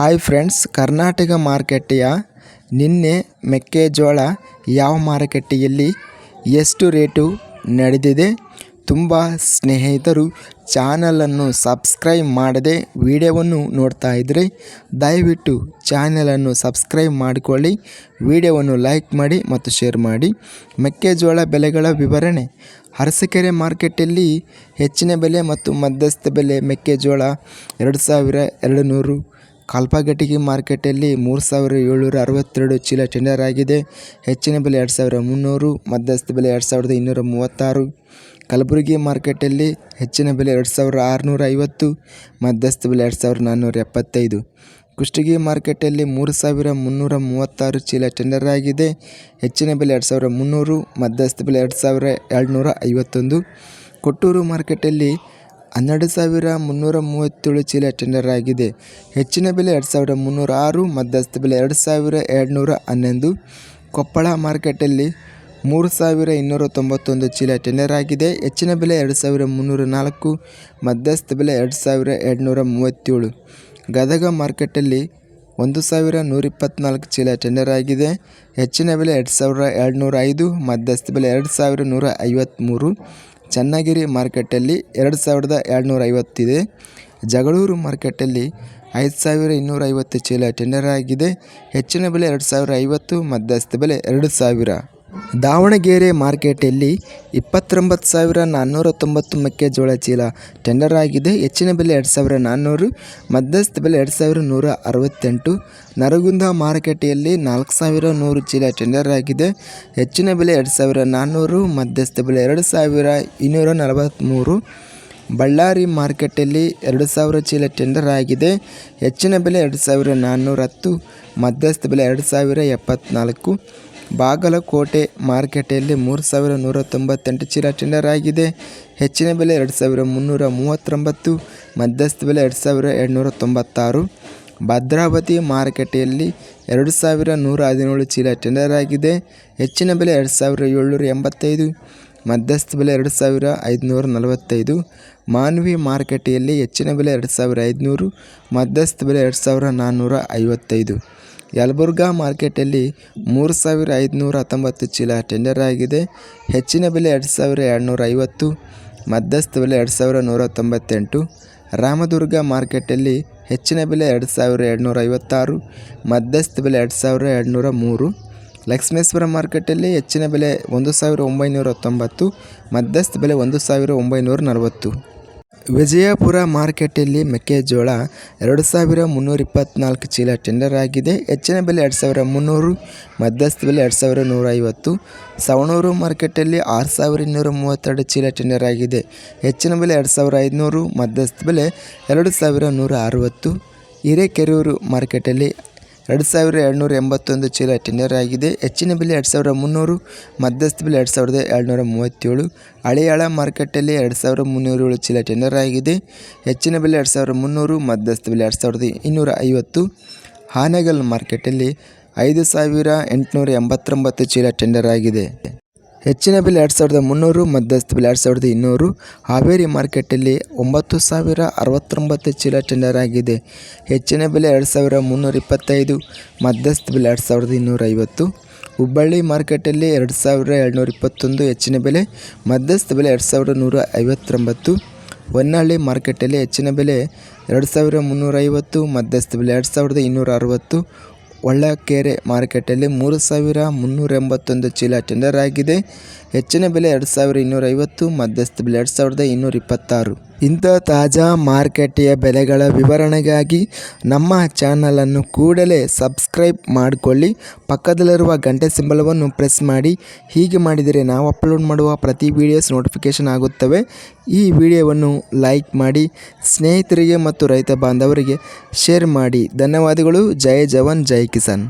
Hi friends Karnataka ಮಾರುಕಟ್ಟೆಯ ನಿನ್ನೆ ಮೆಕ್ಕೆಜೋಳ ಯಾವ ಮಾರುಕಟ್ಟೆಯಲ್ಲಿ ಎಷ್ಟು ರೇಟು ನಡೆದಿದೆ? ತುಂಬ ಸ್ನೇಹಿತರು ಚಾನಲನ್ನು ಸಬ್ಸ್ಕ್ರೈಬ್ ಮಾಡದೆ ವಿಡಿಯೋವನ್ನು ನೋಡ್ತಾ ಇದ್ದರೆ ದಯವಿಟ್ಟು ಚಾನಲನ್ನು ಸಬ್ಸ್ಕ್ರೈಬ್ ಮಾಡಿಕೊಳ್ಳಿ, ವಿಡಿಯೋವನ್ನು ಲೈಕ್ ಮಾಡಿ ಮತ್ತು ಶೇರ್ ಮಾಡಿ. ಮೆಕ್ಕೆಜೋಳ ಬೆಲೆಗಳ ವಿವರಣೆ. ಅರಸಕೆರೆ ಮಾರ್ಕೆಟಲ್ಲಿ ಹೆಚ್ಚಿನ ಬೆಲೆ ಮತ್ತು ಮಧ್ಯಸ್ಥ ಬೆಲೆ ಮೆಕ್ಕೆಜೋಳ ಎರಡು ಸಾವಿರ ಎರಡು ನೂರು ಕಾಲ್ಪಗಟ್ಟಿಗೆ ಮಾರ್ಕೆಟಲ್ಲಿ ಮೂರು ಸಾವಿರ ಏಳ್ನೂರ ಅರವತ್ತೆರಡು ಚೀಲ ಟೆಂಡರ್ ಆಗಿದೆ ಹೆಚ್ಚಿನ ಬೆಲೆ ಎರಡು ಸಾವಿರ ಮುನ್ನೂರು, ಮಧ್ಯಸ್ಥ ಬೆಲೆ ಎರಡು ಸಾವಿರದ ಇನ್ನೂರ ಮೂವತ್ತಾರು. ಕಲಬುರಗಿ ಮಾರ್ಕೆಟಲ್ಲಿ ಹೆಚ್ಚಿನ ಬೆಲೆ ಎರಡು ಸಾವಿರ ಆರುನೂರ ಐವತ್ತು, ಮಧ್ಯಸ್ಥ ಬೆಲೆ ಎರಡು ಸಾವಿರದ ನಾನ್ನೂರ ಎಪ್ಪತ್ತೈದು. ಕುಷ್ಟಗಿ ಮಾರ್ಕೆಟಲ್ಲಿ ಮೂರು ಸಾವಿರ ಮುನ್ನೂರ ಮೂವತ್ತಾರು ಚೀಲ ಟೆಂಡರ್ ಆಗಿದೆ ಹೆಚ್ಚಿನ ಬೆಲೆ ಎರಡು ಸಾವಿರ ಮುನ್ನೂರು, ಮಧ್ಯಸ್ಥ ಬೆಲೆ ಎರಡು ಸಾವಿರ ಏಳ್ನೂರ ಐವತ್ತೊಂದು. ಕೊಟ್ಟೂರು ಮಾರ್ಕೆಟಲ್ಲಿ ಹನ್ನೆರಡು ಸಾವಿರ ಮುನ್ನೂರ ಮೂವತ್ತೇಳು ಚೀಲ ಟೆಂಡರ್ ಆಗಿದೆ. ಹೆಚ್ಚಿನ ಬೆಲೆ ಎರಡು ಸಾವಿರದ ಮುನ್ನೂರ ಆರು, ಮಧ್ಯಸ್ಥ ಬೆಲೆ ಎರಡು ಸಾವಿರ ಎರಡುನೂರ ಹನ್ನೊಂದು. ಕೊಪ್ಪಳ ಮಾರ್ಕೆಟಲ್ಲಿ ಮೂರು ಸಾವಿರ ಇನ್ನೂರ ತೊಂಬತ್ತೊಂದು ಚೀಲ ಟೆಂಡರ್ ಆಗಿದೆ. ಹೆಚ್ಚಿನ ಬೆಲೆ ಎರಡು ಸಾವಿರ ಮುನ್ನೂರ ನಾಲ್ಕು, ಮಧ್ಯಸ್ಥ ಬೆಲೆ ಎರಡು ಸಾವಿರ ಎರಡುನೂರ ಮೂವತ್ತೇಳು. ಗದಗ ಮಾರ್ಕೆಟಲ್ಲಿ ಒಂದು ಸಾವಿರ ನೂರ ಇಪ್ಪತ್ತ್ನಾಲ್ಕು ಚೀಲ ಟೆಂಡರ್ ಆಗಿದೆ. ಹೆಚ್ಚಿನ ಬೆಲೆ ಎರಡು ಸಾವಿರ ಎರಡುನೂರ ಐದು, ಮಧ್ಯಸ್ಥ ಬೆಲೆ ಎರಡು ಸಾವಿರ ನೂರ ಐವತ್ತ್ಮೂರು ಚನ್ನಗಿರಿ ಮಾರ್ಕೆಟಲ್ಲಿ ಎರಡು ಸಾವಿರದ ಎರಡುನೂರ ಐವತ್ತಿದೆ ಜಗಳೂರು ಮಾರ್ಕೆಟಲ್ಲಿ ಐದು ಸಾವಿರ ಇನ್ನೂರ ಐವತ್ತು ಚೀಲ ಟೆಂಡರ್ ಆಗಿದೆ. ಹೆಚ್ಚಿನ ಬೆಲೆ ಎರಡು ಸಾವಿರ ಐವತ್ತು, ಮಧ್ಯಸ್ಥ ಬೆಲೆ ಎರಡು ಸಾವಿರ. ದಾವಣಗೆರೆ ಮಾರ್ಕೆಟಲ್ಲಿ ಇಪ್ಪತ್ತೊಂಬತ್ತು ಸಾವಿರ ನಾನ್ನೂರ ತೊಂಬತ್ತು ಮೆಕ್ಕೆಜೋಳ ಚೀಲ ಟೆಂಡರ್ ಆಗಿದೆ. ಹೆಚ್ಚಿನ ಬೆಲೆ ಎರಡು ಸಾವಿರ ನಾನ್ನೂರು, ಮಧ್ಯಸ್ಥ ಬೆಲೆ ಎರಡು ಸಾವಿರ ನೂರ ಅರವತ್ತೆಂಟು, ನರಗುಂದ ಮಾರುಕಟ್ಟೆಯಲ್ಲಿ ನಾಲ್ಕು ಸಾವಿರ ನೂರು ಚೀಲ ಟೆಂಡರ್ ಆಗಿದೆ. ಹೆಚ್ಚಿನ ಬೆಲೆ ಎರಡು ಸಾವಿರ ನಾನ್ನೂರು, ಮಧ್ಯಸ್ಥ ಬೆಲೆ ಎರಡು ಸಾವಿರ ಇನ್ನೂರ ನಲವತ್ತ್ಮೂರು ಬಳ್ಳಾರಿ ಮಾರ್ಕೆಟಲ್ಲಿ ಎರಡು ಸಾವಿರ ಚೀಲ ಟೆಂಡರ್ ಆಗಿದೆ. ಹೆಚ್ಚಿನ ಬೆಲೆ ಎರಡು ಸಾವಿರ ನಾನ್ನೂರ ಹತ್ತು ಮಧ್ಯಸ್ಥ ಬೆಲೆ ಎರಡು ಸಾವಿರ ಎಪ್ಪತ್ತ್ನಾಲ್ಕು ಬಾಗಲಕೋಟೆ ಮಾರುಕಟ್ಟೆಯಲ್ಲಿ ಮೂರು ಸಾವಿರ ನೂರ ತೊಂಬತ್ತೆಂಟು ಚೀಲ ಟೆಂಡರ್ ಆಗಿದೆ. ಹೆಚ್ಚಿನ ಬೆಲೆ ಎರಡು ಸಾವಿರ ಮುನ್ನೂರ ಮೂವತ್ತೊಂಬತ್ತು, ಮಧ್ಯಸ್ಥ ಬೆಲೆ ಎರಡು ಸಾವಿರ ಎರಡುನೂರ ತೊಂಬತ್ತಾರು ಭದ್ರಾವತಿ ಮಾರುಕಟ್ಟೆಯಲ್ಲಿ ಎರಡು ಸಾವಿರ ನೂರ ಹದಿನೇಳು ಚೀಲ ಟೆಂಡರ್ ಆಗಿದೆ. ಹೆಚ್ಚಿನ ಬೆಲೆ ಎರಡು ಸಾವಿರ ಏಳ್ನೂರ ಎಂಬತ್ತೈದು, ಮಧ್ಯಸ್ಥ ಬೆಲೆ ಎರಡು ಸಾವಿರ ಐದುನೂರ ನಲವತ್ತೈದು. ಮಾನ್ವಿ ಮಾರುಕಟ್ಟೆಯಲ್ಲಿ ಹೆಚ್ಚಿನ ಬೆಲೆ ಎರಡು ಸಾವಿರ ಐದುನೂರು, ಮಧ್ಯಸ್ಥ ಬೆಲೆ ಎರಡು ಸಾವಿರ ನಾನ್ನೂರ ಐವತ್ತೈದು. ಯಲಬುರ್ಗಾ ಮಾರ್ಕೆಟಲ್ಲಿ ಮೂರು ಸಾವಿರ ಐದುನೂರ ಹತ್ತೊಂಬತ್ತು ಚೀಲ ಟೆಂಡರ್ ಆಗಿದೆ. ಹೆಚ್ಚಿನ ಬೆಲೆ ಎರಡು ಸಾವಿರ ಎರಡುನೂರ ಐವತ್ತು, ಮಧ್ಯಸ್ಥ ಬೆಲೆ ಎರಡು ಸಾವಿರ ನೂರ ತೊಂಬತ್ತೆಂಟು, ರಾಮದುರ್ಗ ಮಾರ್ಕೆಟಲ್ಲಿ ಹೆಚ್ಚಿನ ಬೆಲೆ ಎರಡು ಸಾವಿರ ಎರಡುನೂರ ಐವತ್ತಾರು, ಮಧ್ಯಸ್ಥ ಬೆಲೆ ಎರಡು ಸಾವಿರ ಎರಡುನೂರ ಮೂರು, ಲಕ್ಷ್ಮೇಶ್ವರ ಮಾರ್ಕೆಟಲ್ಲಿ ಹೆಚ್ಚಿನ ಬೆಲೆ ಒಂದು ಸಾವಿರ ಒಂಬೈನೂರ ತೊಂಬತ್ತು, ಮಧ್ಯಸ್ಥ ಬೆಲೆ ಒಂದು ಸಾವಿರ ಒಂಬೈನೂರ ನಲವತ್ತು. ವಿಜಯಪುರ ಮಾರ್ಕೆಟಲ್ಲಿ ಮೆಕ್ಕೆಜೋಳ ಎರಡು ಸಾವಿರ ಮುನ್ನೂರ ಇಪ್ಪತ್ತ್ನಾಲ್ಕು ಚೀಲ ಟೆಂಡರ್ ಆಗಿದೆ. ಹೆಚ್ಚಿನ ಬೆಲೆ ಎರಡು ಸಾವಿರ ಮುನ್ನೂರು, ಮಧ್ಯಸ್ಥ ಬೆಲೆ ಎರಡು ಸಾವಿರ ನೂರ ಐವತ್ತು. ಸವಣೂರು ಮಾರ್ಕೆಟಲ್ಲಿ ಆರು ಸಾವಿರ ಇನ್ನೂರ ಮೂವತ್ತೆರಡು ಚೀಲ ಟೆಂಡರ್ ಆಗಿದೆ. ಹೆಚ್ಚಿನ ಬೆಲೆ ಎರಡು ಸಾವಿರ ಐದುನೂರು, ಮಧ್ಯಸ್ಥ ಬೆಲೆ ಎರಡು ಸಾವಿರ ನೂರ ಅರುವತ್ತು. ಹಿರೇಕೆರೂರು ಮಾರ್ಕೆಟಲ್ಲಿ ಎರಡು ಸಾವಿರ ಎರಡುನೂರ ಎಂಬತ್ತೊಂದು ಚೀಲ ಟೆಂಡರ್ ಆಗಿದೆ. ಹೆಚ್ಚಿನ ಬೆಲೆ ಎರಡು ಸಾವಿರದ ಮುನ್ನೂರು, ಮಧ್ಯಸ್ಥ ಬೆಲೆ ಎರಡು ಸಾವಿರದ ಎರಡುನೂರ ಮೂವತ್ತೇಳು, ಹಳೆಯಾಳ ಮಾರ್ಕೆಟಲ್ಲಿ ಎರಡು ಸಾವಿರ ಮುನ್ನೂರೇಳು ಚೀಲ ಟೆಂಡರ್ ಆಗಿದೆ. ಹೆಚ್ಚಿನ ಬೆಲೆ ಎರಡು ಸಾವಿರದ ಮುನ್ನೂರು, ಮಧ್ಯಸ್ಥ ಬೆಲೆ ಎರಡು ಸಾವಿರದ ಇನ್ನೂರ ಐವತ್ತು, ಹಾನಗಲ್ ಮಾರ್ಕೆಟಲ್ಲಿ ಐದು ಸಾವಿರ ಎಂಟುನೂರ ಎಂಬತ್ತೊಂಬತ್ತು ಚೀಲ ಟೆಂಡರ್ ಆಗಿದೆ. ಹೆಚ್ಚಿನ ಬೆಲೆ ಎರಡು ಸಾವಿರದ ಮುನ್ನೂರು, ಮಧ್ಯಸ್ಥ ಬೆಲೆ ಎರಡು ಸಾವಿರದ ಇನ್ನೂರು. ಹಾವೇರಿ ಮಾರ್ಕೆಟಲ್ಲಿ ಒಂಬತ್ತು ಸಾವಿರ ಅರವತ್ತೊಂಬತ್ತು ಚೀಲ ಟೆಂಡರ್ ಆಗಿದೆ. ಹೆಚ್ಚಿನ ಬೆಲೆ ಎರಡು ಸಾವಿರ ಮುನ್ನೂರ ಇಪ್ಪತ್ತೈದು, ಮಧ್ಯಸ್ಥ ಬೆಲೆ ಎರಡು ಸಾವಿರದ ಇನ್ನೂರ ಐವತ್ತು. ಹುಬ್ಬಳ್ಳಿ ಮಾರ್ಕೆಟಲ್ಲಿ ಎರಡು ಸಾವಿರ ಏಳ್ನೂರ ಇಪ್ಪತ್ತೊಂದು ಹೆಚ್ಚಿನ ಬೆಲೆ, ಮಧ್ಯಸ್ಥ ಬೆಲೆ ಎರಡು ಸಾವಿರದ ನೂರ ಐವತ್ತೊಂಬತ್ತು. ಹೊನ್ನಾಳಿ ಮಾರ್ಕೆಟಲ್ಲಿ ಹೆಚ್ಚಿನ ಬೆಲೆ ಎರಡು ಸಾವಿರ ಮುನ್ನೂರ ಐವತ್ತು, ಮಧ್ಯಸ್ಥ ಬೆಲೆ ಎರಡು ಸಾವಿರದ ಇನ್ನೂರ ಅರವತ್ತು. ಒಳ್ಳಕೆರೆ ಮಾರುಕಟ್ಟೆಯಲ್ಲಿ ಮೂರು ಸಾವಿರ ಮುನ್ನೂರ ಎಂಬತ್ತೊಂದು ಚೀಲ ಟೆಂಡರ್ ಆಗಿದೆ. ಹೆಚ್ಚಿನ ಬೆಲೆ ಎರಡು ಸಾವಿರ ಇನ್ನೂರ ಐವತ್ತು ಮಧ್ಯಸ್ಥ ಬೆಲೆ ಎರಡು ಸಾವಿರದ ಇನ್ನೂರ ಇಪ್ಪತ್ತಾರು ಇಂಥ ತಾಜಾ ಮಾರುಕಟ್ಟೆಯ ಬೆಲೆಗಳ ವಿವರಣೆಗಾಗಿ ನಮ್ಮ ಚಾನಲನ್ನು ಕೂಡಲೇ ಸಬ್ಸ್ಕ್ರೈಬ್ ಮಾಡಿಕೊಳ್ಳಿ. ಪಕ್ಕದಲ್ಲಿರುವ ಗಂಟೆ ಸಿಂಬಲವನ್ನು ಪ್ರೆಸ್ ಮಾಡಿ. ಹೀಗೆ ಮಾಡಿದರೆ ನಾವು ಅಪ್ಲೋಡ್ ಮಾಡುವ ಪ್ರತಿ ವೀಡಿಯೋಸ್ ನೋಟಿಫಿಕೇಷನ್ ಆಗುತ್ತವೆ. ಈ ವಿಡಿಯೋವನ್ನು ಲೈಕ್ ಮಾಡಿ, ಸ್ನೇಹಿತರಿಗೆ ಮತ್ತು ರೈತ ಬಾಂಧವರಿಗೆ ಶೇರ್ ಮಾಡಿ. ಧನ್ಯವಾದಗಳು. ಜೈ ಜವಾನ್, ಜೈ ಕಿಸಾನ್.